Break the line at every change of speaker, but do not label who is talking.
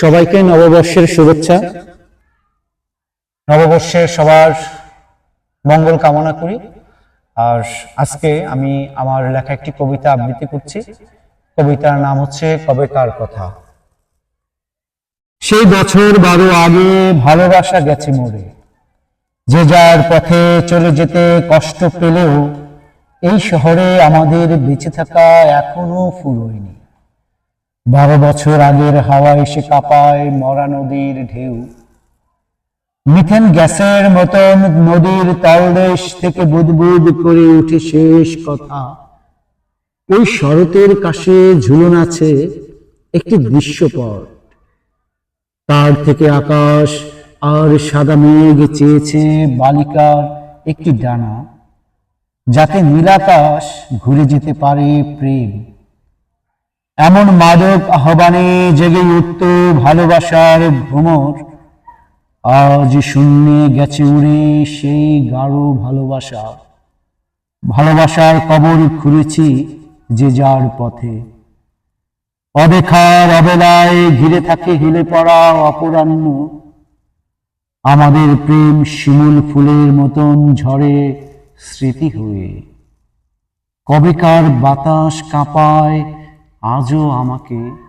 সবাইকে নববর্ষের শুভেচ্ছা। নববর্ষে সবার মঙ্গল কামনা করি। আর আজকে আমি আমার লেখা একটি কবিতা আবৃত্তি করছি। কবিতার নাম হচ্ছে কবেকার কথা। সেই বছর বারো আগে ভালোবাসা গেছে মোড়ে যে যার পথে চলে যেতে কষ্ট পেলেও এই শহরে আমাদের বেঁচে থাকা এখনও ফুরোয়নি। বারো বছর আগের হাওয়া এসে কাঁপায় মরা নদীর ঢেউ। মিথেন গ্যাসের মতন নদীর তলদেশ থেকে বুদবুদ করে উঠে শেষ কথা। ওই শরতের কাছে ঝুলন আছে একটি দৃশ্যপট তার থেকে আকাশ আর সাদা মেঘ চেয়েছে বালিকার একটি ডানা, যাতে নীলাকাশ ঘুরে যেতে পারে প্রেম। এমন মাদক আহ্বানে জেগে উঠত ভালোবাসার ভ্রমর। আজ শূন্যে গেছে উড়ে সেই গাঢ় ভালোবাসা। ভালোবাসার কবর খুঁড়েছি যে যার পথে। অদেখার অবেলায় ঘিরে থাকে হিলে পড়া অপরাহ্ন। আমাদের প্রেম শিমুল ফুলের মতন ঝরে স্মৃতি হয়ে। কবেকার বাতাস কাঁপায় আজও আমাকে